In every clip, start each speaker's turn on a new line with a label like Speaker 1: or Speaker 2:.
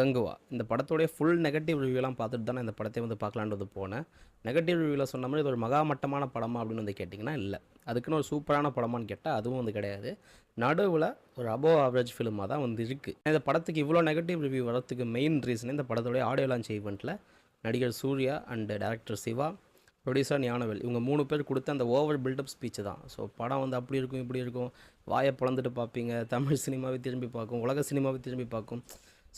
Speaker 1: கங்குவா. இந்த படத்தோடைய full negative ரிவ்யூலாம் பார்த்துட்டு தான் இந்த படத்தை வந்து பார்க்கலான்றது போனேன். நெகட்டிவ் ரிவ்யூவில் சொன்ன மாதிரி இது ஒரு மகா மட்டமான படமா அப்படின்னு வந்து கேட்டிங்கன்னா இல்லை. அதுக்குன்னு ஒரு சூப்பரான படமான்னு கேட்டால் அதுவும் வந்து கிடையாது. நடுவில் ஒரு அபோவ் ஆவரேஜ் ஃபிலிமாக தான் வந்து இருக்குது இந்த படத்துக்கு இவ்வளோ நெகட்டிவ் ரிவ்யூ வரதுக்கு மெயின் ரீசன் இந்த படத்துடைய ஆடியோ லான்ச் ஈவெண்ட்டில் நடிகர் Suriya and director Siva producer Gnanavel. இவங்க மூணு பேர் கொடுத்த அந்த ஓவர் பில்டப் ஸ்பீச் தான். ஸோ படம் வந்து அப்படி இருக்கும் இப்படி இருக்கும். வாயை பிளந்துட்டு பார்ப்பீங்க. தமிழ் சினிமாவை திரும்பி பார்க்கும் உலக சினிமாவை திரும்பி பார்க்கும்.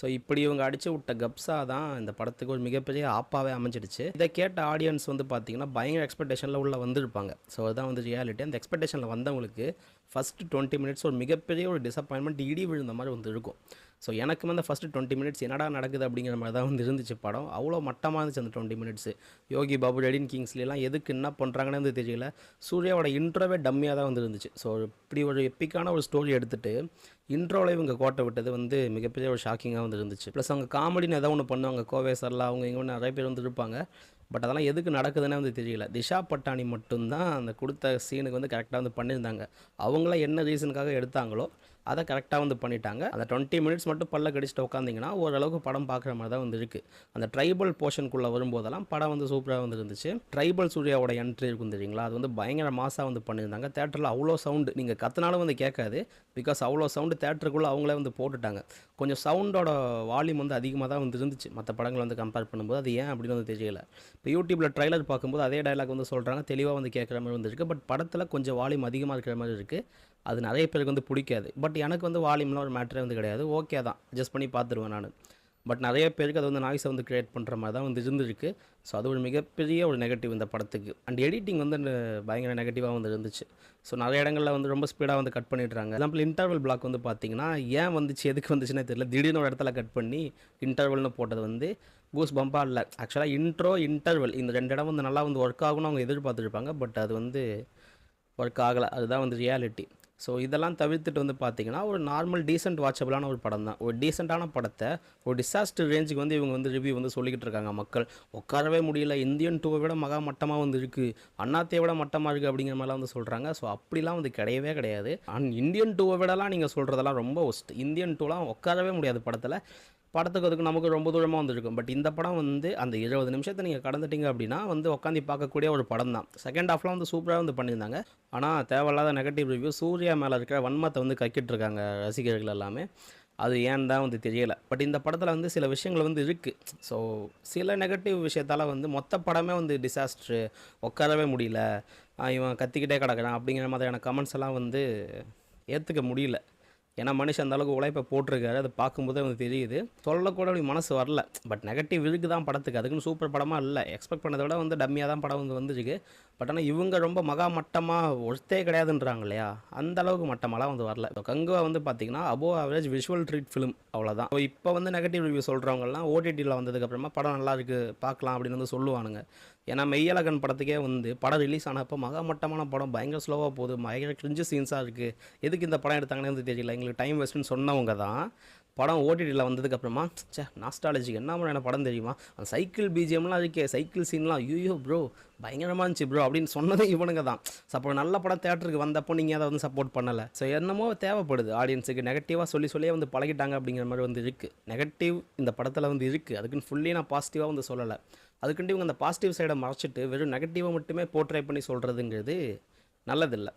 Speaker 1: ஸோ இப்படி இவங்க அடித்து விட்ட கப்ஸா தான் இந்த படத்துக்கு ஒரு மிகப்பெரிய ஆப்பாவே அமைஞ்சிடுச்சு. இதை கேட்ட ஆடியன்ஸ் வந்து பார்த்தீங்கன்னா பயங்கர எக்ஸ்பெக்டேஷனில் உள்ள வந்திருப்பாங்க. ஸோ அதுதான் வந்து ரியாலிட்டி அந்த எக்ஸ்பெக்டேஷனில் வந்தவங்களுக்கு ஃபஸ்ட்டு டுவெண்ட்டி மினிட்ஸ் ஒரு மிகப்பெரிய ஒரு டிசப்பாயின்மெண்ட் இடி விழுந்த மாதிரி வந்து இருக்கும். ஸோ எனக்கு வந்து ஃபஸ்ட்டு டுவெண்ட்டி மினிட்ஸ் என்னடா நடக்குது அப்படிங்கிற மாதிரி தான் வந்து இருந்துச்சு படம். அவ்வளோ மட்டமாக இருந்துச்சு அந்த டுவெண்ட்டி மினிட்ஸு யோகி பாபு டெடின் கிங்ஸ்லாம் எதுக்கு என்ன பண்ணுறாங்கன்னு வந்து தெரியல. சூர்யாவோட இன்ட்ரோவே டம்மியாக தான் வந்து இருந்துச்சு. ஸோ இப்படி ஒரு எப்பிக்கான ஒரு ஸ்டோரி எடுத்துகிட்டு இன்ட்ரோவில் இவங்க கோட்டை விட்டது வந்து மிகப்பெரிய ஒரு ஷாக்கிங்காக வந்து இருந்துச்சு. ப்ளஸ் அவங்க காமெடின்னு ஏதோ ஒன்று பண்ணுவாங்க. கோவை சர்லா அவங்க இங்கே நிறைய பேர் வந்து இருப்பாங்க. பட் அதெல்லாம் எதுக்கு நடக்குதுன்னே வந்து தெரியல. திஷா பட்டாணி மட்டும்தான் அந்த கொடுத்த சீனுக்கு வந்து கரெக்டாக வந்து பண்ணியிருந்தாங்க. அவங்களாம் என்ன ரீசனுக்காக எடுத்தாங்களோ அதை கரெக்டாக வந்து பண்ணிட்டாங்க. அந்த டுவெண்ட்டி மினிட்ஸ் மட்டும் பல்ல கடிச்சிட்டு உட்காந்திங்கன்னா ஓரளவுக்கு படம் பார்க்குற மாதிரி தான் வந்து இருக்குது அந்த ட்ரைபல் போர்ஷனுக்குள்ளே வரும்போதெல்லாம் படம் வந்து சூப்பராக வந்து இருந்துச்சு. ட்ரைபல் சூர்யாவோட என்ட்ரி இருக்கும் தெரியுங்களா? அது வந்து பயங்கர மாசாக வந்து பண்ணியிருந்தாங்க. தேட்டரில் அவ்வளோ சவுண்டு நீங்கள் கத்தினாலும் வந்து கேட்காது. பிகாஸ் அவ்வளோ சவுண்டு தேட்டருக்குள்ளே அவங்களே வந்து போட்டுட்டாங்க. கொஞ்சம் சவுண்டோட வால்யூம் வந்து அதிகமாக தான் வந்து இருந்துச்சு. மற்ற படங்களை வந்து கம்பேர் பண்ணும்போது அது ஏன் அப்படின்னு வந்து தெரியல. இப்போ யூடியூப்பில் ட்ரைலர் பார்க்கும்போது அதே டைலாக் வந்து சொல்கிறாங்க தெளிவாக வந்து கேட்குற மாதிரி வந்துருக்கு பட் படத்தில் கொஞ்சம் வால்யூம் அதிகமாக இருக்கிற மாதிரி இருக்குது அது நிறைய பேருக்கு வந்து பிடிக்காது. பட் எனக்கு வந்து வால்யூம்லாம் ஒரு மேட்டரே வந்து கிடையாது. ஓகே தான். அட்ஜஸ்ட் பண்ணி பார்த்துருவேன் நான். பட் நிறைய பேருக்கு அது வந்து நாய்ஸை வந்து க்ரியேட் பண்ணுற மாதிரி தான் வந்து இருந்திருக்கு. ஸோ அது ஒரு மிகப்பெரிய ஒரு நெகட்டிவ் இந்த படத்துக்கு. அண்ட் எடிட்டிங் வந்து பயங்கர நெகட்டிவாக வந்து இருந்துச்சு. ஸோ நிறைய இடங்களில் வந்து ரொம்ப ஸ்பீடாக வந்து கட் பண்ணிடுறாங்க. எக்ஸாம்பிள் இன்டர்வல் பிளாக் வந்து பார்த்தீங்கன்னா ஏன் வந்துச்சு எதுக்கு வந்துச்சுன்னே தெரியல. திடீர்னு ஒரு இடத்துல கட் பண்ணி இன்டர்வல்னு போட்டது வந்து கூஸ் பம்பாக இல்லை. ஆக்சுவலாக இன்ட்ரோ இன்டர்வல் இந்த ரெண்டு இடம் வந்து நல்லா வந்து ஒர்க் ஆகும்னு அவங்க எதிர்பார்த்துருப்பாங்க. பட் அது வந்து ஒர்க் ஆகலை. அதுதான் வந்து ரியாலிட்டி ஸோ இதெல்லாம் தவிர்த்துட்டு வந்து பார்த்தீங்கன்னா ஒரு நார்மல் டீசென்ட் வாட்சபிளான ஒரு படம் தான். ஒரு டீசெண்டான படத்தை ஒரு டிசாஸ்டர் ரேஞ்சுக்கு வந்து இவங்க வந்து ரிவ்யூ வந்து சொல்லிக்கிட்டு இருக்காங்க மக்கள். உட்காரவே முடியல. இந்தியன் டூவை விட மகா மட்டமாக வந்து இருக்குது அண்ணாத்தையை விட மட்டமாக இருக்குது அப்படிங்கிற மாதிரிலாம் வந்து சொல்கிறாங்க ஸோ அப்படிலாம் வந்து கிடையவே கிடையாது. அண்ட் இந்தியன் டூவை விடலாம் நீங்கள் சொல்கிறதெல்லாம் ரொம்ப ஒஸ்ட் இந்தியன் டூலாம் உட்காரவே முடியாது படத்தில். படத்துக்கு அதுக்கு நமக்கு ரொம்ப தூரமாக வந்துருக்கும். பட் இந்த படம் வந்து அந்த இருபது நிமிஷத்தை நீங்கள் கடந்துட்டீங்க அப்படின்னா வந்து உட்காந்து பார்க்கக்கூடிய ஒரு படம் தான். செகண்ட் ஹாஃப்லாம் வந்து சூப்பராக வந்து பண்ணியிருந்தாங்க. ஆனால் தேவையில்லாத நெகட்டிவ் ரிவ்யூ சூர்யா மேலே இருக்கிற வன்மத்தை வந்து கக்கிட்டு இருக்காங்க ரசிகர்கள் எல்லாமே. அது ஏன் தான் வந்து தெரியலை. பட் இந்த படத்தில் வந்து சில விஷயங்கள் வந்து இருக்குது ஸோ சில நெகட்டிவ் விஷயத்தால் வந்து மொத்த படமே வந்து டிசாஸ்ட்ரு உட்காரவே முடியல. இவன் கத்திக்கிட்டே கிடக்குறான் அப்படிங்கிற மாதிரியான கமெண்ட்ஸ் எல்லாம் வந்து ஏற்றுக்க முடியல. ஏன்னா மனுஷன் அந்தளவுக்கு உழைப்பை போட்டிருக்காரு அதை பார்க்கும்போதே வந்து தெரியுது. சொல்லக்கூட அப்படி மனசு வரல. பட் நெகட்டிவ் இருக்கு தான் படத்துக்கு. அதுக்குன்னு சூப்பர் படமாக இல்லை. எக்ஸ்பெக்ட் பண்ணதை விட வந்து டம்மியாக தான் படம் வந்து வந்துருக்கு. பட் ஆனால் இவங்க ரொம்ப மகா மட்டமாக ஒருத்தே கிடையாதுன்றாங்க இல்லையா? அந்த அளவுக்கு மட்டமாலாம் வந்து வரல. இப்போ கங்குவா வந்து பார்த்தீங்கன்னா அபோ ஆவரேஜ் விஷுவல் ட்ரீட் ஃபிலிம் அவ்வளோதான் இப்போ வந்து நெகட்டிவ் ரிவ்யூ சொல்கிறவங்கலாம் ஓடிடியில் வந்ததுக்கப்புறமா படம் நல்லா இருக்குது பார்க்கலாம் அப்படின்னு வந்து சொல்லுவானுங்க. ஏன்னா மெய்யழகன் படத்துக்கே வந்து படம் ரிலீஸ் ஆனப்போ மகாமட்டமான படம். பயங்கர ஸ்லோவாக போகுது. பயங்கர கிரிஞ்சு சீன்ஸாக இருக்குது எதுக்கு இந்த படம் எடுத்தாங்கன்னு வந்து தெரியல. எங்களுக்கு டைம் வேஸ்ட்டுன்னு சொன்னவங்க தான். படம் ஓடிடியில் வந்ததுக்கப்புறமா சே நாஸ்டாலஜிக்கு என்ன மாதிரியான படம் தெரியுமா? அந்த சைக்கிள் பிஜிஎம்லாம் இருக்கே சைக்கிள் சீன்லாம் ஐயோ ப்ரோ பயங்கரமாக இருந்துச்சு ப்ரோ அப்படின்னு சொன்னதே இவனுங்க தான். சப்போ நல்ல படம் தேட்டருக்கு வந்தப்போ நீங்கள் அதை வந்து சப்போர்ட் பண்ணலை. ஸோ என்னமோ தேவைப்படுது. ஆடியன்ஸுக்கு நெகட்டிவாக சொல்லி சொல்லியே வந்து பழகிட்டாங்க அப்படிங்கிற மாதிரி வந்து இருக்குது நெகட்டிவ் இந்த படத்தில் வந்து இருக்குது அதுக்குன்னு ஃபுல்லி நான் பாசிட்டிவாக வந்து சொல்லலை. அதுக்குண்டு இவங்க அந்த பாசிட்டிவ் சைடை மறைச்சிட்டு வெறும் நெகட்டிவாக மட்டுமே போர்ட்ரை பண்ணி சொல்கிறதுங்கிறது நல்லதில்லை.